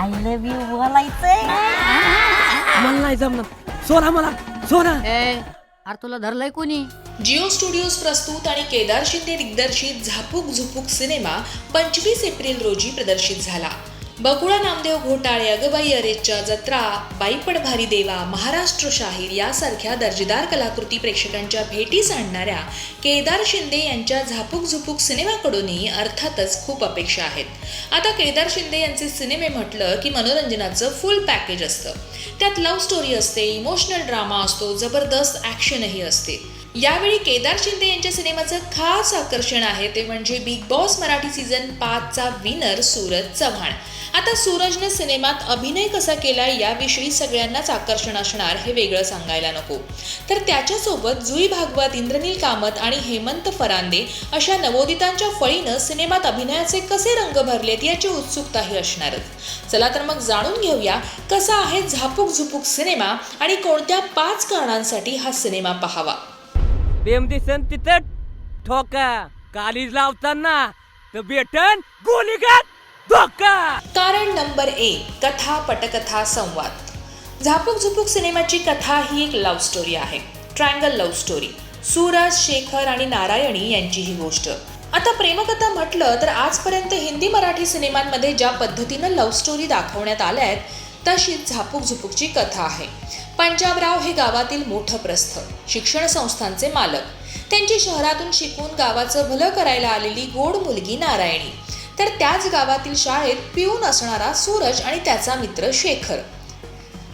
I love you बोलायचंय मला नाही जमणार सोना मला सोना ए अरे तुला धरलंय कोणी? जिओ स्टुडिओज प्रस्तुत आणि केदार शिंदे दिग्दर्शित झापूक झुपूक सिनेमा पंचवीस एप्रिल रोजी प्रदर्शित झाला. बकुळा नामदेव घोटाळे अगबाई अरेच्या जत्रा बाईपड भारी देवा महाराष्ट्र शाहीर यासारख्या दर्जेदार कलाकृती प्रेक्षकांच्या भेटीस आणणाऱ्या केदार शिंदे यांच्या झापूक झुपूक सिनेमाकडूनही अर्थातच खूप अपेक्षा आहेत. आता केदार शिंदे यांचे सिनेमे म्हटलं की मनोरंजनाचं फुल पॅकेज असतं. त्यात लव्ह स्टोरी असते इमोशनल ड्रामा असतो जबरदस्त ॲक्शनही असते. यावेळी केदार शिंदे यांच्या सिनेमाचं खास आकर्षण आहे ते म्हणजे बिग बॉस मराठी सीझन पाचचा विनर सूरज चव्हाण. आता सूरजनं सिनेमात अभिनय कसा केला याविषयी सगळ्यांनाच आकर्षण असणार हे वेगळं सांगायला नको. तर त्याच्यासोबत जुई भागवत इंद्रनील कामत आणि हेमंत फरांदे अशा नवोदितांच्या फळीनं सिनेमात अभिनयाचे कसे रंग भरलेत याची उत्सुकताही असणारच. चला तर मग जाणून घेऊया कसा आहे झापूक झुपूक सिनेमा आणि कोणत्या पाच कारणांसाठी हा सिनेमा पाहावा. प्रेम दिसन तिथं ठोका. कालीज लावताना तर बेटन गोलीगात कारण नंबर एक कथा पटकथा संवाद. झापूक झुपूक सिनेमाची कथा ही एक लव्ह स्टोरी आहे. Triangle love story Suraj Shekhar आणि नारायणी यांची ही गोष्ट. आता प्रेमकथा म्हटलं तर आजपर्यंत हिंदी मराठी सिनेमांमध्ये ज्या पद्धतीनं लव्ह स्टोरी दाखवण्यात आल्या आहेत तशीच झापूक झुपूकची कथा आहे. पंजाबराव हे गावातील मोठं प्रस्थ शिक्षण संस्थांचे मालक. त्यांची शहरातून शिकून गावाचं भलं करायला आलेली गोड मुलगी नारायणी. तर त्याच गावातील शाळेत पिऊन असणारा सूरज आणि त्याचा मित्र शेखर.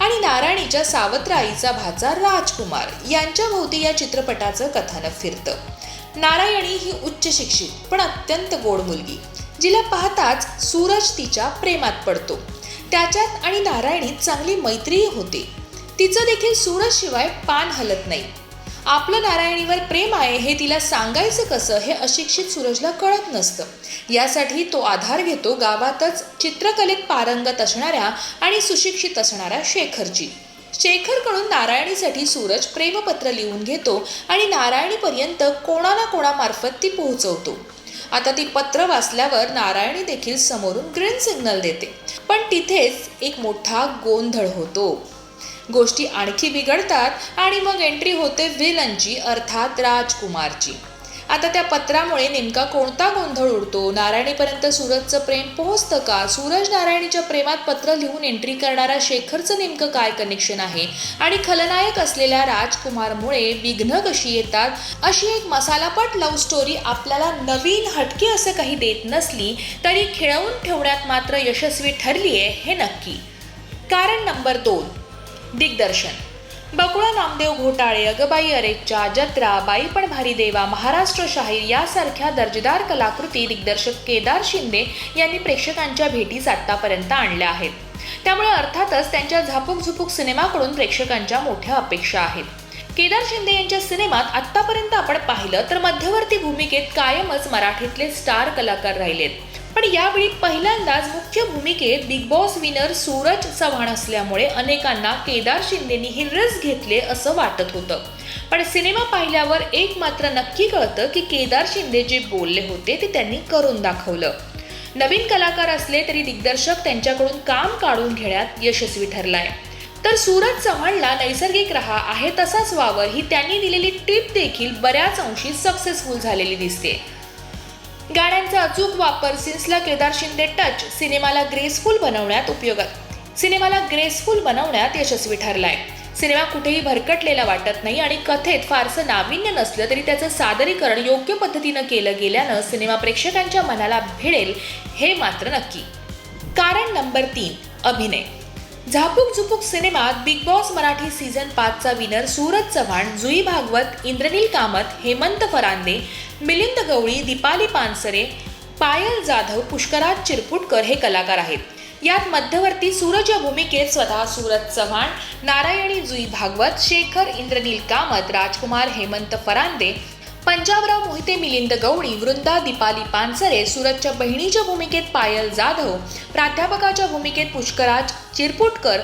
आणि नारायणीच्या सावत्र आईचा भाचा राजकुमार. यांच्या भोवती या चित्रपटाचं कथानक फिरतं. नारायणी ही उच्च शिक्षित पण अत्यंत गोड मुलगी. जिला पाहताच सूरज तिच्या प्रेमात पडतो. त्याच्यात आणि नारायणीत चांगली मैत्रीही होते. तिचं देखील सूरज शिवाय पान हलत नाही. आपलं नारायणीवर प्रेम आहे हे तिला सांगायचं कसं हे अशिक्षित सूरजला कळत नसतं. यासाठी तो आधार घेतो गावातच चित्रकलेत पारंगत असणाऱ्या आणि सुशिक्षित असणाऱ्या शेखरची. शेखरकडून नारायणीसाठी सूरज प्रेमपत्र लिहून घेतो आणि नारायणीपर्यंत कोणा ना कोणामार्फत ती पोहोचवतो. आता ती पत्र वाचल्यावर नारायणी देखील समोरून ग्रीन सिग्नल देते. पण तिथेच एक मोठा गोंधळ होतो. गोष्टी आणखी बिघडतात आणि मग एंट्री होते विलनची अर्थात राजकुमारची. आता त्या पत्रामुळे नेमका कोणता गोंधळ उडतो? नारायणीपर्यंत सूरजचं प्रेम पोहोचतं का? सूरज नारायणीच्या प्रेमात पत्र लिहून एंट्री करणारा शेखरचं नेमकं काय कनेक्शन आहे? आणि खलनायक असलेल्या राजकुमारमुळे विघ्न कशी येतात? अशी एक मसालापट लव्ह स्टोरी आपल्याला नवीन हटके असं काही देत नसली तरी खेळवून ठेवण्यात मात्र यशस्वी ठरली आहे हे नक्की. कारण नंबर दोन दिग्दर्शन. बकुळा नामदेव घोटाळे अगबाई अरेच्या जत्रा बाई पण भारी देवा महाराष्ट्र शाहीर यासारख्या दर्जेदार कलाकृती दिग्दर्शक केदार शिंदे यांनी प्रेक्षकांच्या भेटीस आत्तापर्यंत आणल्या आहेत. त्यामुळे अर्थातच त्यांच्या झापूक झुपूक सिनेमाकडून प्रेक्षकांच्या मोठ्या अपेक्षा आहेत. केदार शिंदे यांच्या सिनेमात आत्तापर्यंत आपण पाहिलं तर मध्यवर्ती भूमिकेत कायमच मराठीतले स्टार कलाकार राहिलेत. पण यावेळी पहिल्यांदाच मुख्य भूमिकेत Bigg Boss winner Suraj Chavan असल्यामुळे अनेकांना केदार शिंदेनी हे रस घेतले असं वाटत होतं. पण सिनेमा पाहिल्यावर एक मात्र नक्की कळतं की केदार शिंदे जे बोलले होते ते त्यांनी करून दाखवलं. नवीन कलाकार असले तरी दिग्दर्शक त्यांच्याकडून काम काढून घेण्यात यशस्वी ठरलाय. तर सूरज चव्हाणला नैसर्गिक रहा आहे तसाच वावर ही त्यांनी दिलेली टीप देखील बऱ्याच अंशी सक्सेसफुल झालेली दिसते. गाण्यांचा अचूक वापर सिन्सला केदार शिंदे टच सिनेमाला ग्रेसफुल बनवण्यात उपयोगात. सिनेमाला ग्रेसफुल बनवण्यात यशस्वी ठरलाय. सिनेमा कुठेही भरकटलेला वाटत नाही आणि कथेत फारसं नाविन्य नसलं तरी त्याचं सादरीकरण योग्य पद्धतीनं केलं गेल्यानं सिनेमा प्रेक्षकांच्या मनाला भिडेल हे मात्र नक्की. कारण नंबर तीन अभिनय. झापूक झुपूक सिनेमात बिग बॉस मराठी सीझन पाचचा विनर सूरज चव्हाण जुई भागवत इंद्रनील कामत हेमंत फरांदे मिलिंद गवळी दीपाली पानसरे पायल जाधव पुष्कराज चिरपुटकर हे कलाकार आहेत. यात मध्यवर्ती सूरज या भूमिकेत स्वतः सूरज चव्हाण नारायणी जुई भागवत शेखर इंद्रनील कामत राजकुमार हेमंत फरांदे पंजाबराव मोहिते मिलिंद गवळी वृंदा दीपाली पानसरे सूरजच्या बहिणीच्या भूमिकेत पायल जाधव प्राध्यापकाच्या भूमिकेत पुष्कराज चिरपुटकर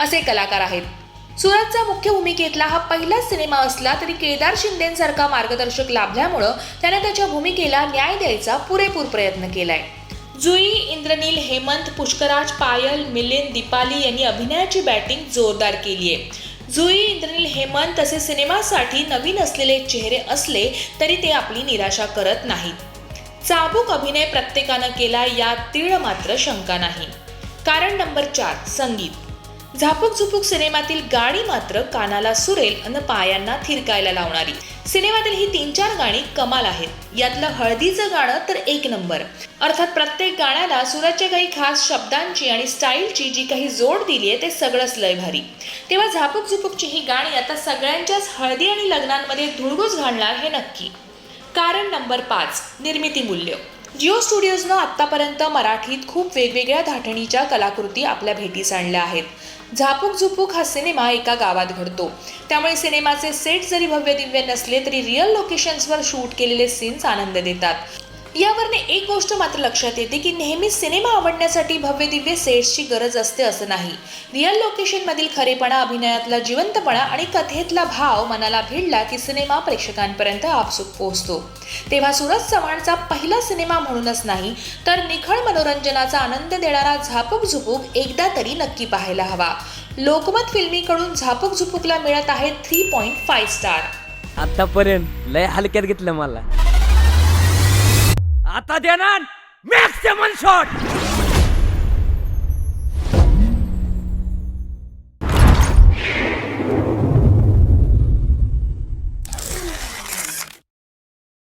असे कलाकार आहेत. सूरजचा मुख्य भूमिकेतला हा पहिलाच सिनेमा असला तरी केदार शिंदेसारखा मार्गदर्शक लाभल्यामुळं त्याने त्याच्या भूमिकेला न्याय द्यायचा पुरेपूर प्रयत्न केलाय. जुई इंद्रनील हेमंत पुष्कराज पायल मिलिंद दीपाली यांनी अभिनयाची बॅटिंग जोरदार केली आहे जुई इंद्रनील हेमंत असे सिनेमासाठी नवीन असलेले चेहरे असले तरी ते आपली निराशा करत नाहीत. चाबूक अभिनय प्रत्येकानं केला यात तीळ मात्र शंका नाही. कारण नंबर चार संगीत. झापूक झुपूक सिनेमातील गाणी मात्र कानाला सुरेल आणि पायांना थिरकायला लावणारी. सिनेमातील ही तीन चार गाणी कमाल आहेत. यातलं हळदीचं गाणं तर एक नंबर. अर्थात प्रत्येक गाण्याला सुराच्या काही खास शब्दांची आणि स्टाईलची जी काही जोड दिली आहे ते सगळंच लय भारी. तेव्हा झापूक झुपूकची ही गाणी आता सगळ्यांच्याच हळदी आणि लग्नांमध्ये धुळगूस घालणार हे नक्की. कारण नंबर पाच निर्मिती मूल्य. जिओ स्टुडिओजनं आत्तापर्यंत मराठीत खूप वेगवेगळ्या धाटणीच्या कलाकृती आपल्या भेटीस आणल्या आहेत. झापूक झुपूक हा सिनेमा एका गावात घडतो. त्यामुळे सिनेमाचे सेट जरी भव्य दिव्य नसले तरी रिअल लोकेशन्सवर शूट केलेले सीन्स आनंद देतात. यावरने एक गोष्ट मात्र लक्षात येते की नेहमी सिनेमा आवडण्यासाठी भव्य दिव्य सेट्सची गरज असते असं नाही. रिअल लोकेशनमधील खरेपणा अभिनयातला जिवंतपणा आणि कथेतला भाव मनाला भिडला की सिनेमा प्रेक्षकांपर्यंत आपसूक पोहोचतो. तेव्हा सूरज चव्हाणचा पहिला सिनेमा म्हणूनच नाही तर निखळ मनोरंजनाचा आनंद देणारा झापूक झुपूक एकदा तरी नक्की पाहायला हवा. लोकमत फिल्मीकडून झापूक झुपूकला मिळत आहे थ्री पॉईंट फाईव्ह स्टार आतापर्यंत लय हलक्यात घेतलं मला. आता देणार मॅक्सिमम शॉट